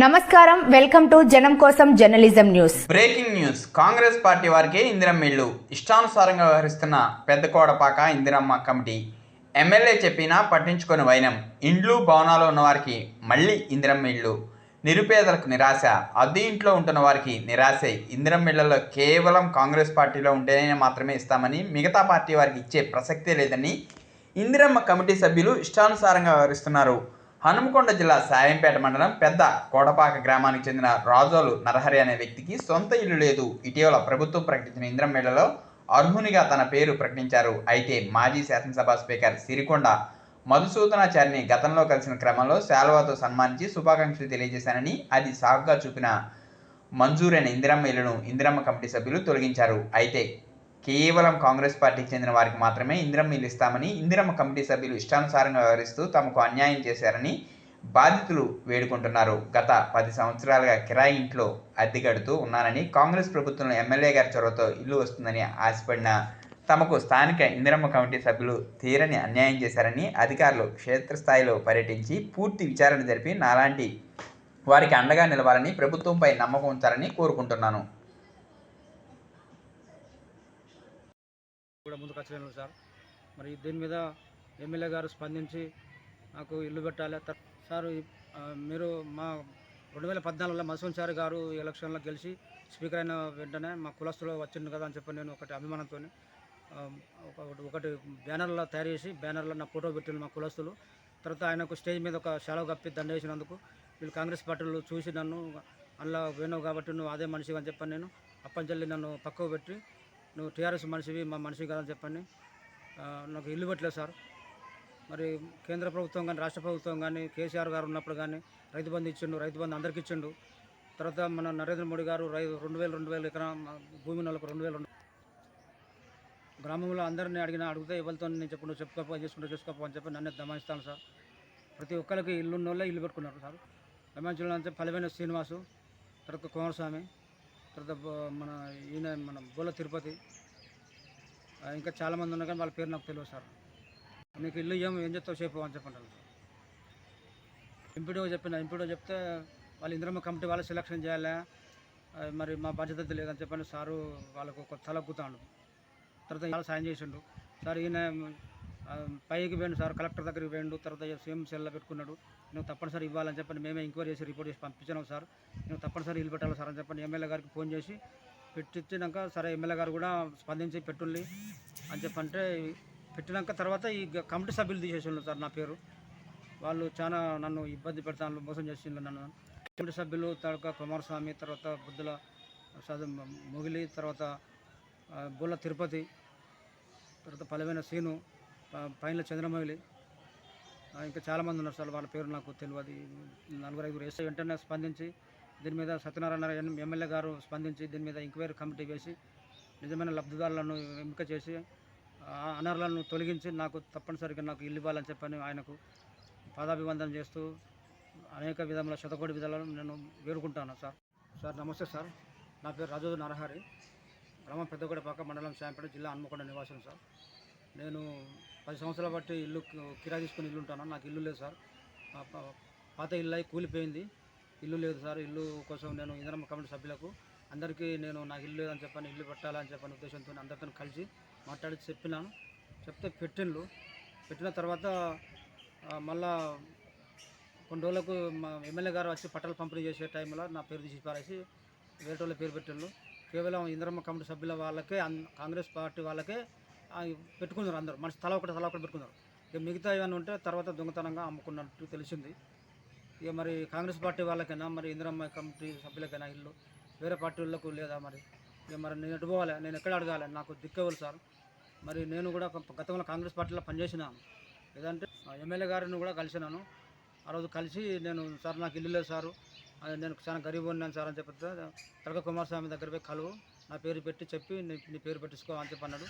నమస్కారం welcome to జనం కోసం journalism news. Breaking news. Congress party వారికి ఇందిరమ్మ ఇల్లు ఇష్టానుసారంగా వ్యవహరిస్తున్న పెద్ద కోడపాక ఇందిరమ్మ కమిటీ. ఎమ్మెల్యే చెప్పినా పట్టించుకొని వైనం. ఇండ్లు భవనాలు ఉన్నవారికి మళ్ళీ ఇందిరమ్మ ఇల్లు నిరుపేదలకు నిరాశ. అద్దె ఇంట్లో ఉంటున్న వారికి నిరాశ. ఇందిరమ్మ ఇళ్ళలో కేవలం కాంగ్రెస్ పార్టీలో ఉంటేనే మాత్రమే ఇస్తామని మిగతా పార్టీ వారికి ఇచ్చే ప్రసక్తే లేదని ఇందిరమ్మ కమిటీ సభ్యులు ఇష్టానుసారంగా వ్యవహరిస్తున్నారు. హనుమకొండ జిల్లా సాయంపేట మండలం పెద్ద కోడపాక గ్రామానికి చెందిన రాజోలు నరహరి అనే వ్యక్తికి సొంత ఇల్లు లేదు. ఇటీవల ప్రభుత్వం ప్రకటించిన ఇంద్రం మేళలో అర్హునిగా తన పేరు ప్రకటించారు. అయితే మాజీ శాసనసభ స్పీకర్ సిరికొండ మధుసూదనాచారిని గతంలో కలిసిన క్రమంలో శాలువాతో సన్మానించి శుభాకాంక్షలు తెలియజేశానని అది సాగుగా చూపిన మంజూరైన ఇందిరమ్మ ఇల్లును ఇందిరమ్మ కమిటీ సభ్యులు తొలగించారు. అయితే కేవలం కాంగ్రెస్ పార్టీకి చెందిన వారికి మాత్రమే ఇందిరమ్మ ఇల్లు ఇస్తామని ఇందిరమ్మ కమిటీ సభ్యులు ఇష్టానుసారంగా వ్యవహరిస్తూ తమకు అన్యాయం చేశారని బాధితులు వేడుకుంటున్నారు. గత పది సంవత్సరాలుగా కిరాయి ఇంట్లో అద్దె కడుతూ ఉన్నారని కాంగ్రెస్ ప్రభుత్వంలో ఎమ్మెల్యే గారి చొరవతో ఇల్లు వస్తుందని ఆశపడిన తమకు స్థానిక ఇందిరమ్మ కమిటీ సభ్యులు తీరని అన్యాయం చేశారని అధికారులు క్షేత్రస్థాయిలో పర్యటించి పూర్తి విచారణ జరిపి నాలాంటి వారికి అండగా నిలవాలని ప్రభుత్వంపై నమ్మకం ఉంచాలని కోరుకుంటున్నాను. కూడా ముందుకొచ్చలేను సార్. మరి దీని మీద ఎమ్మెల్యే గారు స్పందించి నాకు ఇల్లు పెట్టాలి. సార్ మీరు మా రెండు వేల పద్నాలుగులో మసూన్ గారు ఎలక్షన్లో గెలిచి స్పీకర్ అయిన వెంటనే మా కులస్తులు వచ్చిండు కదా అని చెప్పి నేను ఒకటి అభిమానంతో ఒకటి ఒకటి బ్యానర్లో తయారు చేసి బ్యానర్లో నా ఫోటో పెట్టిన మా కులస్తులు. తర్వాత ఆయనకు స్టేజ్ మీద ఒక సెలవు కప్పి దండ వేసినందుకు వీళ్ళు కాంగ్రెస్ పార్టీలు చూసి నన్ను అందులో వేణువు కాబట్టి నువ్వు అదే మనిషి అని చెప్పాను నేను అప్పంచెల్లి నన్ను పక్కకు పెట్టి నువ్వు టీఆర్ఎస్ మనిషివి మా మనిషి కాదని చెప్పండి. నాకు ఇల్లు పెట్టలేదు సార్. మరి కేంద్ర ప్రభుత్వం కానీ రాష్ట్ర ప్రభుత్వం కానీ కేసీఆర్ గారు ఉన్నప్పుడు కానీ రైతు బంధు ఇచ్చిండు రైతు బంధు అందరికి ఇచ్చిండు. తర్వాత మన నరేంద్ర మోడీ గారు రై రెండు వేలు రెండు వేలు ఎకరా భూమి నెలకు రెండు వేలు గ్రామంలో అందరిని అడిగిన అడిగితే ఎవరితో నేను చెప్పు నువ్వు చెప్పుకోపో చేసుకుంటూ చేసుకోపో అని చెప్పి నన్ను దమాయిస్తాను సార్. ప్రతి ఒక్కరికి ఇల్లు ఉన్న వాళ్ళే ఇల్లు పెట్టుకున్నారు సార్. దమాయించడం అంటే పలివైన శ్రీనివాసు తర్వాత కుమారస్వామి తర్వాత మన ఈయన మన బోల తిరుపతి. ఇంకా చాలామంది ఉన్నారు కానీ వాళ్ళ పేరు నాకు తెలియదు సార్. నీకు ఇల్లు ఏం ఏం చెప్తావు చెప్పు అని చెప్పంటారు. ఎంపీడీఓ చెప్పిన ఎంపీడీఓ చెప్తే వాళ్ళు ఇంద్రమ్మ కమిటీ వాళ్ళు సెలక్షన్ చేయాలా? మరి మా బాధ్యత లేదని చెప్పని సారు వాళ్ళకు కొత్త తల తర్వాత చాలా సాయం చేసిండు. సార్ ఈయన పైకి పోయిండు సార్ కలెక్టర్ దగ్గరికి పోయిండు తర్వాత సీఎం సెల్లో పెట్టుకున్నాడు. నువ్వు తప్పనిసరి ఇవ్వాలని చెప్పని మేమే ఎంక్వైరీ చేసి రిపోర్ట్ చేసి పంపించినాం సార్. నువ్వు తప్పనిసరి ఇల్లు పెట్టాలి సార్ అని చెప్పని ఎమ్మెల్యే గారికి ఫోన్ చేసి పెట్టించినాక సరే ఎమ్మెల్యే గారు కూడా స్పందించి పెట్టుండి అని చెప్పంటే పెట్టినాక తర్వాత ఈ కమిటీ సభ్యులు తీసేసిండు సార్ నా పేరు. వాళ్ళు చాలా నన్ను ఇబ్బంది పెడతాను మోసం చేసిండ్రు నన్ను. కమిటీ సభ్యులు తర్వాత కుమారస్వామి తర్వాత బుద్ధుల సదు మొగిలి తర్వాత బుల్ల తిరుపతి తర్వాత పలవైన సీను పైన చంద్రమౌళి. ఇంకా చాలామంది ఉన్నారు సార్ వాళ్ళ పేరు నాకు తెలియదు నలుగురు ఐదుగురు వేస్తే వెంటనే స్పందించి దీని మీద సత్యనారాయణ ఎమ్మెల్యే గారు స్పందించి దీని మీద ఎంక్వైరీ కమిటీ వేసి నిజమైన లబ్ధిదారులను ఎంపిక చేసి అనర్లను తొలగించి నాకు తప్పనిసరిగా నాకు ఇల్లు ఇవ్వాలని చెప్పని ఆయనకు పాదాభివందనం చేస్తూ అనేక విధముల శతకోటి విధాలను నేను వేడుకుంటాను సార్. సార్ నమస్తే సార్. నా పేరు రాజు నరహరి. గ్రామం పెద్దగూడపాక మండలం శాంపేట జిల్లా హన్మకొండ నివాసం సార్. నేను పది సంవత్సరాల బట్టి ఇల్లు కిరా తీసుకుని ఇల్లు ఉంటాను. నాకు ఇల్లు లేదు సార్. పాత ఇల్లు అయి కూలిపోయింది. ఇల్లు లేదు సార్. ఇల్లు కోసం నేను ఇంద్రమ్మ కమిటీ సభ్యులకు అందరికీ నేను నాకు ఇల్లు లేదని చెప్పాను ఇల్లు పెట్టాలని చెప్పని ఉద్దేశంతో అందరితో కలిసి మాట్లాడి చెప్పినాను. చెప్తే పెట్టిండ్రు పెట్టిన తర్వాత మళ్ళా కొన్ని రోజులకు మా ఎమ్మెల్యే గారు వచ్చి పట్టాలు పంపిణీ చేసే టైంలో నా పేరు తీసి పారేసి వేరే వాళ్ళ పేరు పెట్టిండ్రు కేవలం ఇంద్రమ్మ కమిటీ సభ్యుల వాళ్ళకే అన్- కాంగ్రెస్ పార్టీ వాళ్ళకే పెట్టుకున్నారు అందరు. మనిషి తల ఒకటి తల ఒకటి పెట్టుకున్నారు. ఇక మిగతా ఏమైనా ఉంటే తర్వాత దొంగతనంగా అమ్ముకున్నట్టు తెలిసింది. ఇక మరి కాంగ్రెస్ పార్టీ వాళ్ళకైనా మరి ఇందిరమ్మ కమిటీ సభ్యులకైనా ఇల్లు వేరే పార్టీ వాళ్ళకు లేదా మరి? ఇక మరి నేను ఎటు పోవాలి? నేను ఎక్కడ అడగాలి? నాకు దిక్కవాలి సార్. మరి నేను కూడా గతంలో కాంగ్రెస్ పార్టీలో పనిచేసినాను లేదంటే ఎమ్మెల్యే గారిని కూడా కలిసినాను. ఆ రోజు కలిసి నేను సార్ నాకు ఇల్లు లేదు సారు. నేను చాలా గరీబ్ ఉన్నాను సార్ అని చెప్పి తడక కుమారస్వామి దగ్గర పోయి కలువు. నా పేరు పెట్టి చెప్పి నీ పేరు పెట్టించుకో అని చెప్పన్నాడు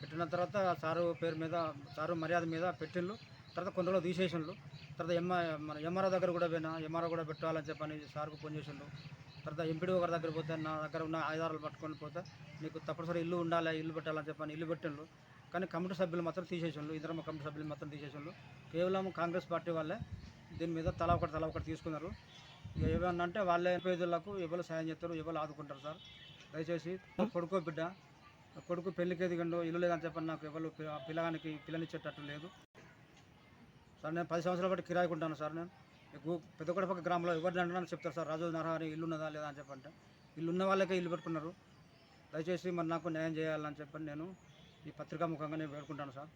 పెట్టిన తర్వాత సారు పేరు మీద సారు మర్యాద మీద పెట్టిండ్రు. తర్వాత కొన్ని రోజులు తీసేసిండ్రు. తర్వాత ఎమ్మ మన ఎంఆర్ఓ దగ్గర కూడా పోయినా ఎంఆర్ఓ కూడా పెట్టాలని చెప్పని సార్కు ఫోన్ చేసిండు తర్వాత ఎంపీడీఓ గారి దగ్గర పోతే నా దగ్గర ఉన్న ఆధారాలు పట్టుకొని పోతే నీకు తప్పనిసరి ఇల్లు ఉండాలి ఇల్లు పెట్టాలని చెప్పని ఇల్లు పెట్టిండ్రు. కానీ కమిటీ సభ్యులు మాత్రం తీసేసిండ్రు. ఇద్దరు కమిటీ సభ్యులు మాత్రం తీసేసిండ్రు. కేవలం కాంగ్రెస్ పార్టీ వాళ్ళే దీని మీద తల ఒకటి తల ఒకటి తీసుకున్నారు. ఏమన్నా అంటే వాళ్ళే పేదలకు ఎవరు సాయం చేస్తారు ఎవరు ఆదుకుంటారు సార్? దయచేసి కొడుకో బిడ్డ కొడుకు పెళ్ళికి ఎదిగండు ఇల్లు లేదని చెప్పని నాకు ఎవరు పిల్ల- పిల్లగానికి పిల్లనిచ్చేటట్టు లేదు. సార్ నేను పది సంవత్సరాల బట్టి కిరాయికి ఉంటాను సార్ నేను. ఎక్కువ పెద్దకొడపక్క గ్రామంలో ఎవరిని అంటున్నాను చెప్తారు సార్. రాజు నరహరి ఇల్లు ఉన్నదా లేదా అని చెప్పంటే ఇల్లు ఉన్న వాళ్ళకే ఇల్లు పెట్టుకున్నారు. దయచేసి మరి నాకు న్యాయం చేయాలని చెప్పని నేను ఈ పత్రికా ముఖంగా నేను వేడుకుంటాను సార్.